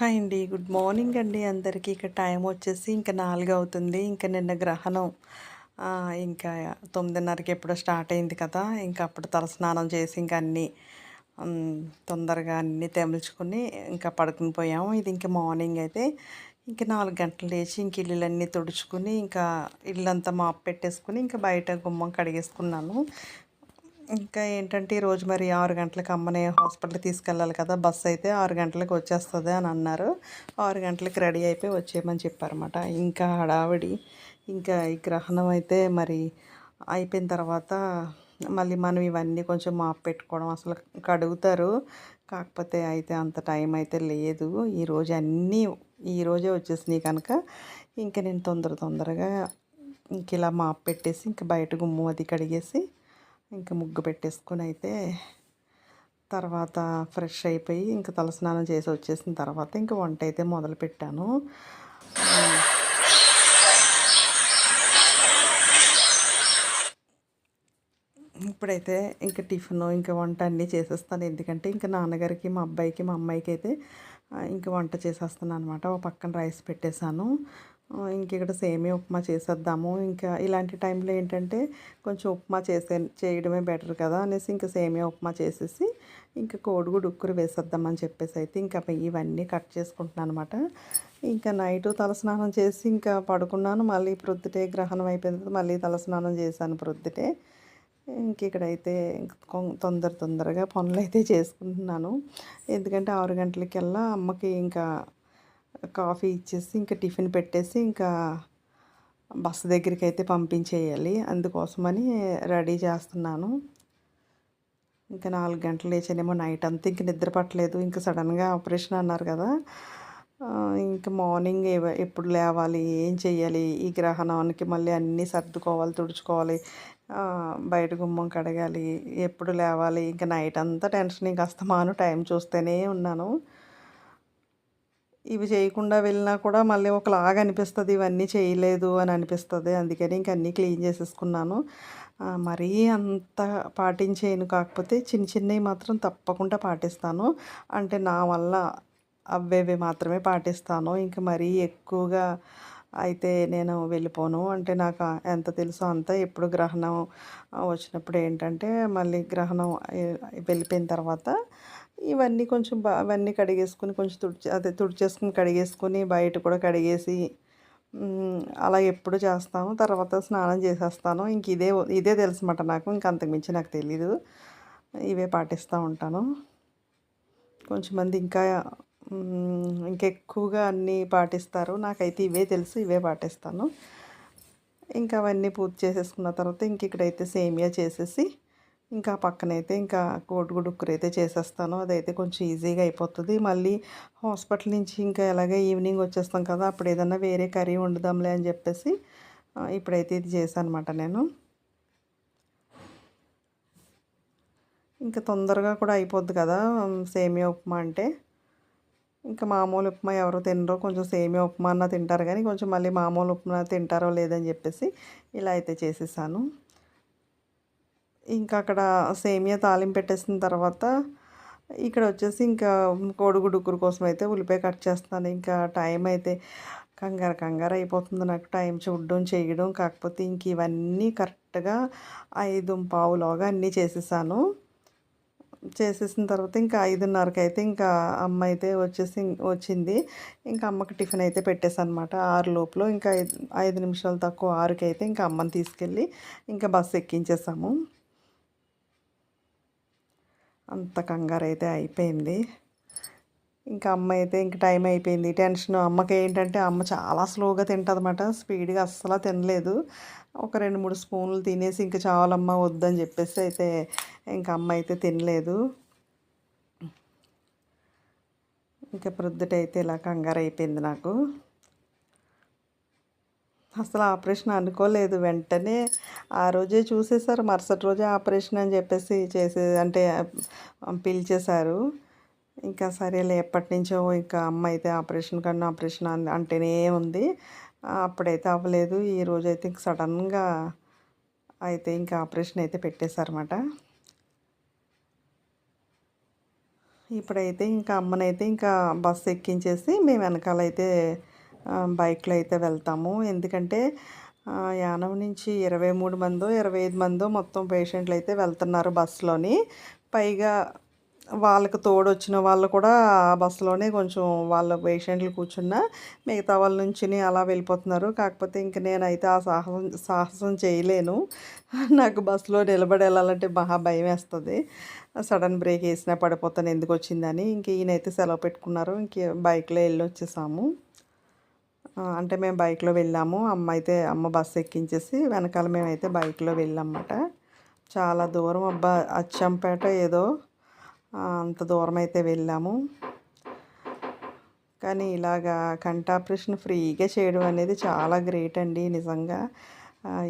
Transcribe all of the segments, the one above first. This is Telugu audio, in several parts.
హాయ్ అండి. గుడ్ మార్నింగ్ అండి అందరికీ. ఇక టైం వచ్చేసి ఇంకా నాలుగు అవుతుంది. ఇంకా నిన్న గ్రహణం ఇంకా తొమ్మిదిన్నరకి ఎప్పుడో స్టార్ట్ అయింది కదా. ఇంకా అప్పుడు తలస్నానం చేసి ఇంకా అన్నీ తొందరగా అన్నీ తెమల్చుకుని ఇంకా పడుకుని పోయాము. ఇది ఇంకా మార్నింగ్ అయితే ఇంకా నాలుగు గంటలు లేచి ఇంక ఇల్లులన్నీ తుడుచుకుని ఇంకా ఇల్లంతా మాప్ పెట్టేసుకుని ఇంకా బయట గుమ్మం కడిగేసుకున్నాను. ఇంకా ఏంటంటే ఈరోజు మరి ఆరు గంటలకు అమ్మని హాస్పిటల్కి తీసుకెళ్ళాలి కదా బస్సు అయితే ఆరు గంటలకు వచ్చేస్తుంది అని అన్నారు. ఆరు గంటలకు రెడీ అయిపోయి వచ్చేయమని చెప్పారన్నమాట. ఇంకా హడావిడి ఇంకా ఈ గ్రహణం అయితే మరి అయిపోయిన తర్వాత మళ్ళీ మనం ఇవన్నీ కొంచెం మాపు పెట్టుకోవడం అసలు కడుగుతారు. కాకపోతే అయితే అంత టైం అయితే లేదు. ఈరోజు అన్నీ ఈరోజే వచ్చేసినాయి కనుక ఇంకా నేను తొందర తొందరగా ఇంక ఇలా మాపు పెట్టేసి ఇంకా బయట గుమ్మం అది కడిగేసి ఇంకా ముగ్గు పెట్టేసుకొని అయితే తర్వాత ఫ్రెష్ అయిపోయి ఇంకా తలస్నానం చేసి వచ్చేసిన తర్వాత ఇంకా వంట అయితే మొదలు పెట్టాను. ఇప్పుడైతే ఇంకా టిఫిన్ ఇంకా వంట అన్నీ చేసేస్తాను. ఎందుకంటే ఇంకా నాన్నగారికి మా అబ్బాయికి మా అమ్మాయికి అయితే ఇంకా వంట చేసేస్తాను అనమాట ఒక పక్కన రైస్ పెట్టేశాను. ఇంక ఇక్కడ సేమియా ఉప్మా చేసేద్దాము. ఇంకా ఇలాంటి టైంలో ఏంటంటే కొంచెం ఉప్మా చేసే చేయడమే బెటర్ కదా అనేసి ఇంకా సేమియా ఉప్మా చేసేసి ఇంకా కోడిగుడు ఉక్కురు వేసేద్దామని చెప్పేసి అయితే ఇంకా ఇవన్నీ కట్ చేసుకుంటున్నాను అనమాట ఇంకా నైట్ తలస్నానం చేసి ఇంకా పడుకున్నాను. మళ్ళీ ప్రొద్దుటే గ్రహణం అయిపోయిన తర్వాత మళ్ళీ తలస్నానం చేశాను ప్రొద్దుటే. ఇంక ఇక్కడైతే కొం- తొందర తొందరగా పనులు అయితే చేసుకుంటున్నాను. ఎందుకంటే ఆరు గంటలకల్లా అమ్మకి ఇంకా కాఫీ ఇచ్చేసి ఇంకా టిఫిన్ పెట్టేసి ఇంకా బస్సు దగ్గరికి అయితే పంపించేయాలి. అందుకోసమని రెడీ చేస్తున్నాను. ఇంకా నాలుగు గంటలు లేచానేమో నైట్ అంతా ఇంక నిద్ర పట్టలేదు. ఇంకా సడన్గా ఆపరేషన్ అన్నారు కదా. ఇంకా మార్నింగ్ ఎప్పుడు లేవాలి ఏం చేయాలి ఈ గ్రహణానికి మళ్ళీ అన్నీ సర్దుకోవాలి తుడుచుకోవాలి బయట గుమ్మం కడగాలి ఎప్పుడు లేవాలి ఇంకా నైట్ అంతా టెన్షన్ ఇంకా అస్తమాను టైం చూస్తూనే ఉన్నాను. ఇవి చేయకుండా వెళ్ళినా కూడా మళ్ళీ ఒకలాగా అనిపిస్తుంది ఇవన్నీ చేయలేదు అని అనిపిస్తుంది. అందుకని ఇంక అన్నీ క్లీన్ చేసేసుకున్నాను. మరీ అంత పాటించేయను కాకపోతే చిన్న చిన్నవి మాత్రం తప్పకుండా పాటిస్తాను. అంటే నా వల్ల అవేవి మాత్రమే పాటిస్తాను. ఇంకా మరీ ఎక్కువగా అయితే నేను వెళ్ళిపోను. అంటే నాకు ఎంత తెలుసో అంత ఎప్పుడు గ్రహణం వచ్చినప్పుడు ఏంటంటే మళ్ళీ గ్రహణం వెళ్ళిపోయిన తర్వాత ఇవన్నీ కొంచెం బా అవన్నీ కడిగేసుకుని కొంచెం తుడిచి అదే తుడిచేసుకుని కడిగేసుకుని బయట కూడా కడిగేసి అలా ఎప్పుడు చేస్తాను. తర్వాత స్నానం చేసేస్తాను. ఇంక ఇదే ఇదే తెలుసు అనమాట నాకు. ఇంక అంతకుమించి నాకు తెలీదు. ఇవే పాటిస్తూ ఉంటాను. కొంచెం మంది ఇంకా ఇంకెక్కువగా అన్నీ పాటిస్తారు. నాకైతే ఇవే తెలుసు ఇవే పాటిస్తాను. ఇంకా అవన్నీ పూర్తి చేసేసుకున్న తర్వాత ఇంక ఇక్కడైతే సేమియా చేసేసి ఇంకా పక్కనైతే ఇంకా కోడిగుడుక్కురు అయితే చేసేస్తాను. అదైతే కొంచెం ఈజీగా అయిపోతుంది. మళ్ళీ హాస్పిటల్ నుంచి ఇంకా ఎలాగే ఈవినింగ్ వచ్చేస్తాం కదా అప్పుడు ఏదన్నా వేరే కర్రీ వండుదాంలే అని చెప్పేసి ఇప్పుడైతే ఇది చేశాను అనమాట నేను. ఇంకా తొందరగా కూడా అయిపోద్ది కదా సేమియా ఉప్మా అంటే. ఇంకా మామూలు ఉప్మా ఎవరు తినరో కొంచెం సేమియా ఉప్మా అన్న తింటారు కానీ కొంచెం మళ్ళీ మామూలు ఉప్మా తింటారో లేదని చెప్పేసి ఇలా అయితే చేసేసాను. ఇంకా అక్కడ సేమియా తాలింపు పెట్టేసిన తర్వాత ఇక్కడ వచ్చేసి ఇంకా కోడిగుడుకురు కోసం అయితే ఉల్లిపాయ కట్ చేస్తాను ఇంకా టైం అయితే కంగారు కంగారు అయిపోతుంది. నాకు టైం చూడడం చేయడం కాకపోతే ఇంక ఇవన్నీ కరెక్ట్గా ఐదు పావులోగా అన్నీ చేసేసాను. చేసేసిన తర్వాత ఇంకా ఐదున్నరకి అయితే ఇంకా అమ్మ అయితే వచ్చేసి వచ్చింది. ఇంకా అమ్మకి టిఫిన్ అయితే పెట్టేసాను ఆరు లోపల ఇంకా ఐదు ఐదు నిమిషాలు తక్కువ ఆరుకి అయితే ఇంకా అమ్మని తీసుకెళ్ళి ఇంకా బస్సు ఎక్కించేసాము. అంత కంగారు అయితే అయిపోయింది. ఇంకా అమ్మ అయితే ఇంక టైం అయిపోయింది. టెన్షన్ అమ్మకి ఏంటంటే అమ్మ చాలా స్లోగా తింటుంది అనమాట స్పీడ్గా అస్సలు తినలేదు. ఒక రెండు మూడు స్పూన్లు తినేసి ఇంకా చాలమ్మ వద్దని చెప్పేసి అయితే ఇంకా అమ్మ అయితే తినలేదు. ఇంకా ప్రొద్దుటైతే ఇలా కంగారు అయిపోయింది నాకు. అసలు ఆపరేషన్ అనుకోలేదు. వెంటనే ఆ రోజే చూసేసారు మరుసటి రోజే ఆపరేషన్ అని చెప్పేసి చేసే అంటే పిలిచేశారు. ఇంకా సరేలే ఎప్పటి నుంచో ఇంకా అమ్మ అయితే ఆపరేషన్ కన్నా ఆపరేషన్ అన్- అంటేనే ఉంది. అప్పుడైతే అవ్వలేదు. ఈ రోజు అయితే ఇంక సడన్గా అయితే ఇంకా ఆపరేషన్ అయితే పెట్టేశారన్నమాట. ఇప్పుడైతే ఇంకా అమ్మనైతే ఇంకా బస్సు ఎక్కించేసి మేము వెనకాలైతే అయితే బైక్లో అయితే వెళ్తాము. ఎందుకంటే యానం నుంచి ఇరవై మూడు మందో ఇరవై ఐదు మందో మొత్తం పేషెంట్లు అయితే వెళ్తున్నారు బస్సులోని. పైగా వాళ్ళకి తోడు వచ్చిన వాళ్ళు కూడా ఆ బస్సులోనే కొంచెం వాళ్ళ పేషెంట్లు కూర్చున్న మిగతా వాళ్ళ నుంచి అలా వెళ్ళిపోతున్నారు. కాకపోతే ఇంక నేనైతే ఆ సాహసం సాహసం చేయలేను. నాకు బస్సులో నిలబడి వెళ్ళాలంటే మహా భయం వేస్తుంది. సడన్ బ్రేక్ వేసినా పడిపోతాను ఎందుకు వచ్చిందని. ఇంక ఈయనైతే సెలవు పెట్టుకున్నారు. ఇంక బైక్లో వెళ్ళి వచ్చేసాము. అంటే మేము బైక్లో వెళ్ళాము. అమ్మ అయితే అమ్మ బస్సు ఎక్కించేసి వెనకాల మేమైతే బైక్లో వెళ్ళామన్నమాట. చాలా దూరం. అబ్బా అచ్చంపేట ఏదో అంత దూరం అయితే వెళ్ళాము. కానీ ఇలాగా కంటాపరేషన్ ఫ్రీగా చేయడం అనేది చాలా గ్రేట్ అండి నిజంగా.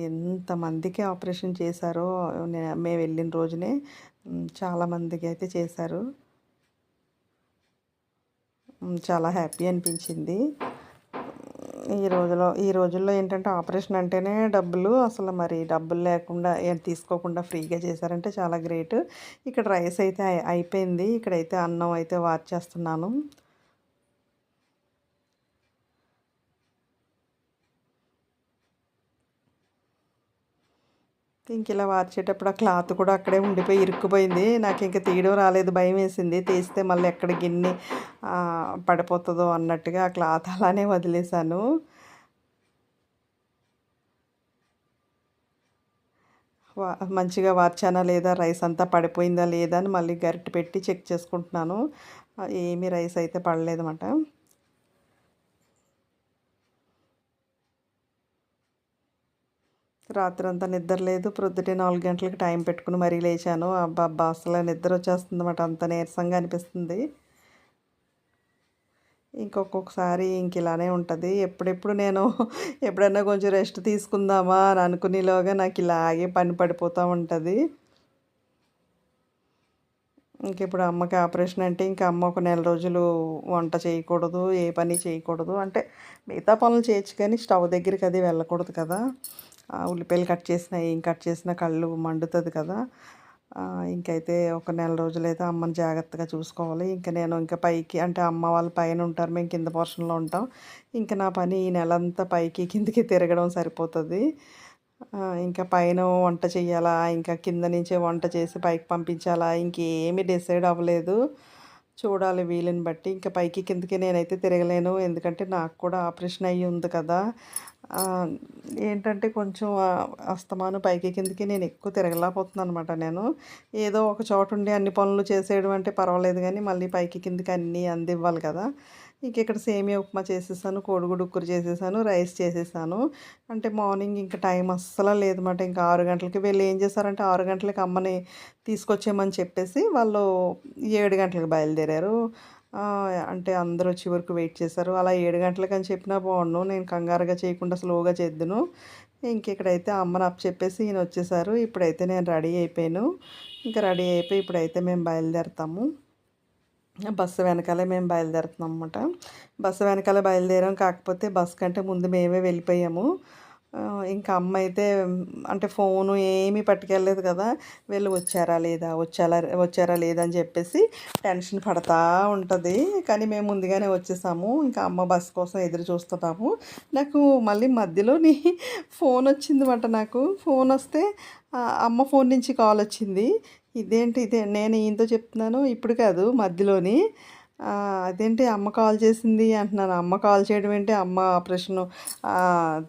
ఎంతమందికి ఆపరేషన్ చేశారో మేము వెళ్ళిన రోజునే చాలామందికి అయితే చేశారు. చాలా హ్యాపీ అనిపించింది. ఈ రోజులో ఈ రోజుల్లో ఏంటంటే ఆపరేషన్ అంటేనే డబ్బులు. అసలు మరి డబ్బులు లేకుండా తీసుకోకుండా ఫ్రీగా చేశారంటే చాలా గ్రేట్. ఇక్కడ రైస్ అయితే అయిపోయింది. ఇక్కడైతే అన్నం అయితే వార్చేస్తున్నాను ఇంక ఇలా వార్చేటప్పుడు ఆ క్లాత్ కూడా అక్కడే ఉండిపోయి ఇరుక్కుపోయింది. నాకు ఇంకా తీయడం రాలేదు భయం వేసింది. తీస్తే మళ్ళీ ఎక్కడ గిన్నె పడిపోతుందో అన్నట్టుగా ఆ క్లాత్ అలానే వదిలేశాను. వా మంచిగా వార్చానా లేదా రైస్ అంతా పడిపోయిందా లేదా అని మళ్ళీ గరిటె పెట్టి చెక్ చేసుకుంటున్నాను. ఏమీ రైస్ అయితే పడలేదన్నమాట. రాత్రంతా నిద్ర లేదు. ప్రొద్దుటే నాలుగు గంటలకు టైం పెట్టుకుని మరీ లేచాను. అబ్బా అబ్బా అసలు నిద్ర వచ్చేస్తుంది అన్నమాట అంత నీరసంగా అనిపిస్తుంది. ఇంకొకసారి ఇంక ఇలానే ఉంటుంది. ఎప్పుడెప్పుడు నేను ఎప్పుడైనా కొంచెం రెస్ట్ తీసుకుందామా అని అనుకునేలోగా నాకు ఇలాగే పని పడిపోతూ ఉంటుంది. ఇంక ఇప్పుడు అమ్మకి ఆపరేషన్ అంటే ఇంకా అమ్మ ఒక నెల రోజులు వంట చేయకూడదు ఏ పని చేయకూడదు. అంటే మిగతా పనులు చేయొచ్చు కానీ స్టవ్ దగ్గరికి అది వెళ్ళకూడదు కదా. ఉల్లిపాయలు కట్ చేసిన ఏం కట్ చేసినా కళ్ళు మండుతుంది కదా. ఇంకైతే ఒక నెల రోజులైతే అమ్మని జాగ్రత్తగా చూసుకోవాలి. ఇంకా నేను ఇంకా పైకి అంటే అమ్మ వాళ్ళ పైన ఉంటారు మేము కింద పోర్షన్లో ఉంటాం. ఇంకా నా పని ఈ నెలంతా పైకి కిందకి తిరగడం సరిపోతుంది. ఇంకా పైన వంట చేయాలా ఇంకా కింద నుంచే వంట చేసి పైకి పంపించాలా ఇంకేమీ డిసైడ్ అవ్వలేదు. చూడాలి వీలుని బట్టి. ఇంకా పైకి కిందకి నేనైతే తిరగలేను. ఎందుకంటే నాకు కూడా ఆపరేషన్ అయ్యి ఉంది కదా. ఏంటంటే కొంచెం అస్తమాను పైకి కిందకి నేను ఎక్కువ తిరగలేకపోతున్నాను అనమాట నేను. ఏదో ఒక చోట ఉండి అన్ని పనులు చేసేయడం అంటే పర్వాలేదు కానీ మళ్ళీ పైకి కిందకి అన్నీ అందివ్వాలి కదా. ఇంక ఇక్కడ సేమియా ఉప్మా చేసేసాను కోడిగుడు ఉక్కురు చేసేసాను రైస్ చేసేసాను. అంటే మార్నింగ్ ఇంకా టైం అస్సలు లేదన్నమాట. ఇంకా ఆరు గంటలకి వీళ్ళు ఏం చేశారంటే ఆరు గంటలకి అమ్మని తీసుకొచ్చేయమని చెప్పేసి వాళ్ళు ఏడు గంటలకు బయలుదేరారు. అంటే అందరూ వచ్చే వరకు వెయిట్ చేశారు. అలా ఏడు గంటలకు అని చెప్పినా బాగుండు. నేను కంగారుగా చేయకుండా స్లోగా చేద్దును. ఇంకెక్కడైతే అమ్మ అమ్మని చెప్పేసి ఈయన వచ్చేసారు. ఇప్పుడైతే నేను రెడీ అయిపోయాను. ఇంకా రెడీ అయిపోయి ఇప్పుడైతే మేము బయలుదేరుతాము. బస్సు వెనకాలే మేము బయలుదేరుతున్నాం అనమాట బస్సు వెనకాలే బయలుదేరాం. కాకపోతే బస్ కంటే ముందు మేమే వెళ్ళిపోయాము. ఇంకా అమ్మ అయితే అంటే ఫోను ఏమీ పట్టుకెళ్ళలేదు కదా వీళ్ళు వచ్చారా లేదా వచ్చారా వచ్చారా లేదా అని చెప్పేసి టెన్షన్ పడతా ఉంటుంది. కానీ మేము ముందుగానే వచ్చేసాము. ఇంకా అమ్మ బస్ కోసం ఎదురు చూస్తున్నాము. నాకు మళ్ళీ మధ్యలోని ఫోన్ వచ్చిందన్నమాట నాకు. ఫోన్ వస్తే అమ్మ ఫోన్ నుంచి కాల్ వచ్చింది. ఇదేంటి ఇదే నేను ఈయంతో చెప్తున్నాను ఇప్పుడు కాదు మధ్యలోని అదేంటి అమ్మ కాల్ చేసింది అంటున్నాను అమ్మ కాల్ చేయడం ఏంటి? అమ్మ ఆపరేషన్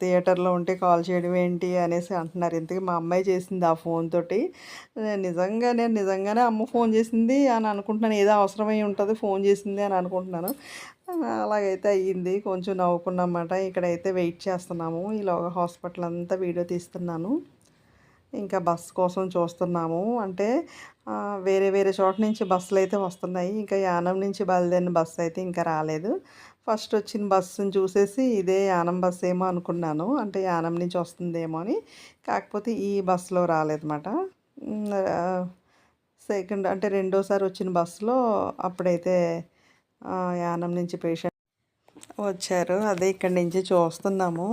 థియేటర్లో ఉంటే కాల్ చేయడం ఏంటి అనేసి అంటున్నారు. ఇంతకీ మా అమ్మాయి చేసింది ఆ ఫోన్ తోటి. నిజంగా నేను నిజంగానే అమ్మ ఫోన్ చేసింది అని అనుకుంటున్నాను. ఏదో అవసరమై ఉంటుంది ఫోన్ చేసింది అని అనుకుంటున్నాను. అలాగైతే అయ్యింది. కొంచెం నవ్వుకున్నమాట ఇక్కడైతే వెయిట్ చేస్తున్నాము. ఈలోగా హాస్పిటల్ అంతా వీడియో తీస్తున్నాను. ఇంకా బస్ కోసం చూస్తున్నాము. అంటే వేరే వేరే చోట నుంచి బస్సులు అయితే వస్తున్నాయి. ఇంకా యానం నుంచి బయలుదేరిన బస్సు అయితే ఇంకా రాలేదు. ఫస్ట్ వచ్చిన బస్సుని చూసేసి ఇదే యానం బస్సు ఏమో అనుకున్నాను. అంటే యానం నుంచి వస్తుందేమో అని. కాకపోతే ఈ బస్సులో రాలేదన్నమాట. సెకండ్ అంటే రెండోసారి వచ్చిన బస్సులో అప్పుడైతే యానం నుంచి పేషెంట్ వచ్చారు. అదే ఇక్కడి నుంచి చూస్తున్నాము.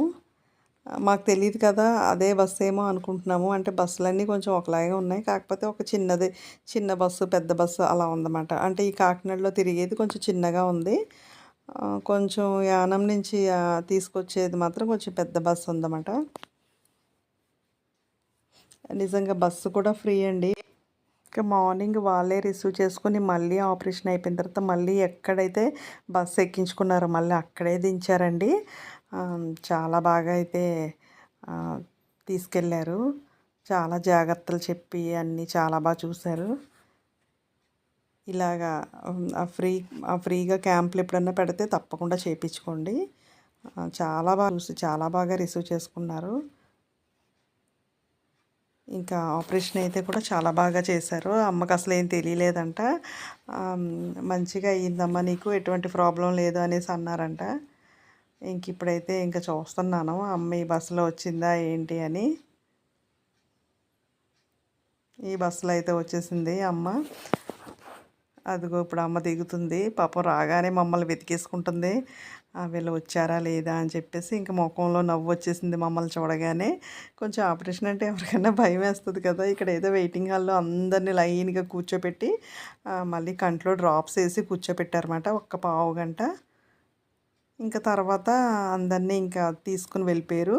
మాకు తెలియదు కదా అదే బస్సు ఏమో అనుకుంటున్నాము. అంటే బస్సులన్నీ కొంచెం ఒకలాగే ఉన్నాయి. కాకపోతే ఒక చిన్నది చిన్న బస్సు పెద్ద బస్సు అలా ఉందన్నమాట. అంటే ఈ కాకినాడలో తిరిగేది కొంచెం చిన్నగా ఉంది. కొంచెం యానం నుంచి తీసుకొచ్చేది మాత్రం కొంచెం పెద్ద బస్సు ఉందన్నమాట. నిజంగా బస్సు కూడా ఫ్రీ అండి. ఇంకా మార్నింగ్ వాళ్ళే రిసీవ్ చేసుకుని మళ్ళీ ఆపరేషన్ అయిపోయిన తర్వాత మళ్ళీ ఎక్కడైతే బస్సు ఎక్కించుకున్నారో మళ్ళీ అక్కడే దించారండి. చాలా బాగా అయితే తీసుకెళ్ళారు. చాలా జాగ్రత్తలు చెప్పి అన్నీ చాలా బాగా చూశారు. ఇలాగా ఆ ఫ్రీ ఆ ఫ్రీగా క్యాంపులు ఎప్పుడన్నా పెడితే తప్పకుండా చేయించుకోండి చాలా బాగా చూసి చాలా బాగా రిసీవ్ చేసుకున్నారు. ఇంకా ఆపరేషన్ అయితే కూడా చాలా బాగా చేశారు. అమ్మకు అసలు ఏం తెలియలేదంట. మంచిగా అయ్యిందమ్మా నీకు ఎటువంటి ప్రాబ్లం లేదు అనేసి అన్నారంట. ఇంక ఇప్పుడైతే ఇంకా చూస్తున్నాను అమ్మ ఈ బస్సులో వచ్చిందా ఏంటి అని. ఈ బస్సులో అయితే వచ్చేసింది అమ్మ. అదిగో ఇప్పుడు అమ్మ దిగుతుంది పాపం రాగానే మమ్మల్ని వెతికేసుకుంటుంది. వీళ్ళు వచ్చారా లేదా అని చెప్పేసి ఇంకా ముఖంలో నవ్వు వచ్చేసింది మమ్మల్ని చూడగానే. కొంచెం ఆపరేషన్ అంటే ఎవరికైనా భయం వేస్తుంది కదా. ఇక్కడ ఏదో వెయిటింగ్ హాల్లో అందరినీ లైన్గా కూర్చోపెట్టి మళ్ళీ కంట్లో డ్రాప్స్ వేసి కూర్చోపెట్టారన్నమాట ఒక్క పావు గంట. ఇంకా తర్వాత అందరినీ ఇంకా తీసుకుని వెళ్ళిపోయారు.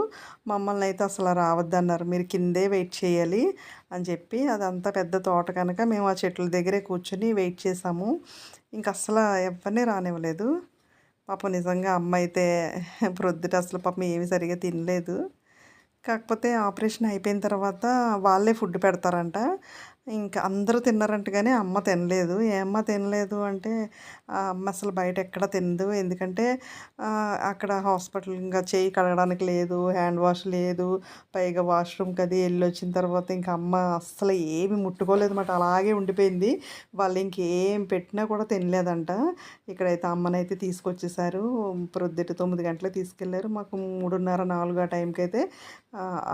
మమ్మల్ని అయితే అసలు రావద్దన్నారు. మీరు కిందే వెయిట్ చేయాలి అని చెప్పి అదంతా పెద్ద తోట కనుక మేము ఆ చెట్ల దగ్గరే కూర్చొని వెయిట్ చేసాము. ఇంకా అసలు ఎవరిని రానివ్వలేదు. పాపం నిజంగా అమ్మ అయితే ప్రొద్దుట అసలు పాపం ఏమి సరిగా తినలేదు. కాకపోతే ఆపరేషన్ అయిపోయిన తర్వాత వాళ్ళే ఫుడ్ పెడతారంట. ఇంకా అందరూ తిన్నారంట కానీ అమ్మ తినలేదు. ఏ అమ్మ తినలేదు అంటే ఆ అమ్మ అసలు బయట ఎక్కడ తినదు. ఎందుకంటే అక్కడ హాస్పిటల్ ఇంకా చేయి కడగడానికి లేదు హ్యాండ్ వాష్ లేదు పైగా వాష్రూమ్కి అది వెళ్ళి వచ్చిన తర్వాత ఇంకా అమ్మ అస్సలు ఏమి ముట్టుకోలేదు అన్నమాట అలాగే ఉండిపోయింది. వాళ్ళు ఇంకేం పెట్టినా కూడా తినలేదంట. ఇక్కడైతే అమ్మనైతే తీసుకొచ్చేసారు. ప్రొద్దుట తొమ్మిది గంటలకు తీసుకెళ్ళారు. మాకు మూడున్నర నాలుగు ఆ టైంకి అయితే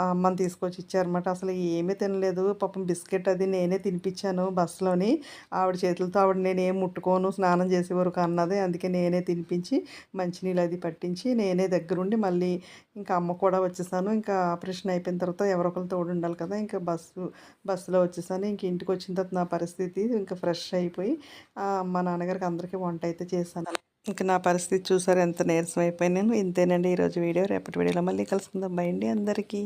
అమ్మని తీసుకొచ్చి ఇచ్చారన్నమాట. అసలు ఏమీ తినలేదు. పాపం బిస్కెట్ అది నేనే తినిపించాను బస్సులోని. ఆవిడ చేతులతో ఆవిడ నేను ముట్టుకోను స్నానం చేసే వరకు అన్నది. అందుకే నేనే తినిపించి మంచినీళ్ళు అది పట్టించి నేనే దగ్గరుండి మళ్ళీ ఇంకా అమ్మ కూడా వచ్చేసాను. ఇంకా ఆపరేషన్ అయిపోయిన తర్వాత ఎవరొకరు తోడు ఉండాలి కదా ఇంకా బస్సు బస్సులో వచ్చేసాను. ఇంక ఇంటికి వచ్చిన తర్వాత నా పరిస్థితి ఇంకా ఫ్రెష్ అయిపోయి ఆ, మా నాన్నగారికి అందరికీ వంట అయితే చేశాను. ఇంకా నా పరిస్థితి చూసారు ఎంత నీరసం అయిపోయినాను ఇంతేనండి ఈరోజు వీడియో. రేపటి వీడియోలో మళ్ళీ కలుసుకుందాం. బై అండి అందరికీ.